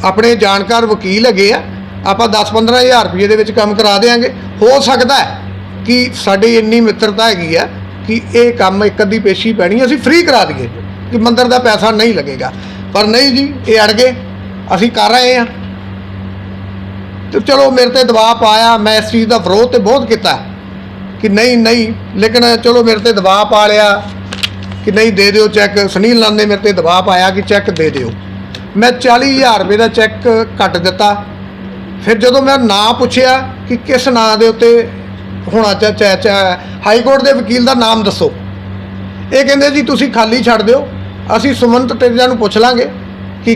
ਆਪਣੇ ਜਾਣਕਾਰ ਵਕੀਲ ਹੈਗੇ ਆ, ਆਪਾਂ 10-15000 ਰੁਪਏ ਦੇ ਵਿੱਚ ਕੰਮ ਕਰਾ ਦੇਾਂਗੇ ਹੋ ਸਕਦਾ ਹੈ ਕਿ ਸਾਡੀ ਇੰਨੀ ਮਿੱਤਰਤਾ ਹੈਗੀ ਆ ਕਿ ਇਹ ਕੰਮ ਇੱਕ ਅੱਧੀ ਪੇਸ਼ੀ ਪੈਣੀ, ਅਸੀਂ ਫ੍ਰੀ ਕਰਾ ਦਈਏ, ਕਿ ਮੰਦਰ ਦਾ ਪੈਸਾ ਨਹੀਂ ਲੱਗੇਗਾ। ਪਰ ਨਹੀਂ ਜੀ, ਇਹ ਅੜ ਗਏ। ਅਸੀਂ ਕਰ ਰਹੇ ਹਾਂ ਤੇ ਚਲੋ ਮੇਰੇ ਤੇ ਦਬਾਅ ਪਾਇਆ, ਮੈਂ ਇਸ ਚੀਜ਼ ਦਾ ਵਿਰੋਧ ਤੇ ਬਹੁਤ ਕੀਤਾ। ਕਿ ਨਹੀਂ ਨਹੀਂ, ਲੇਕਿਨ ਚਲੋ ਮੇਰੇ ਤੇ ਦਬਾਅ ਪਾ ਲਿਆ। ਕਿ ਨਹੀਂ, ਦੇ ਦਿਓ ਚੈੱਕ ਸੁਨੀਲ ਨੰਦ ਨੇ ਮੇਰੇ ਤੇ ਦਬਾਅ ਪਾਇਆ ਕਿ ਚੈੱਕ ਦੇ ਦਿਓ। ਮੈਂ 40000 ਰੁਪਏ ਦਾ ਚੈੱਕ ਕੱਟ ਦਿੱਤਾ। ਫਿਰ ਜਦੋਂ ਮੈਂ ਨਾਂ ਪੁੱਛਿਆ ਕਿ ਕਿਸ ਨਾਂ ਦੇ ਉੱਤੇ ਹੋਣਾ ਚਾ ਚਾ ਹਾਈ ਕੋਰਟ ਦੇ ਵਕੀਲ ਦਾ ਨਾਮ ਦੱਸੋ। ਇਹ ਕਹਿੰਦੇ ਜੀ, ਤੁਸੀਂ ਖਾਲੀ ਛੱਡ ਦਿਓ। ਅਸੀਂ ਸੁਮੰਤ ਤੇਜਾ ਨੂੰ ਪੁੱਛ ਲਾਂਗੇ ਕਿ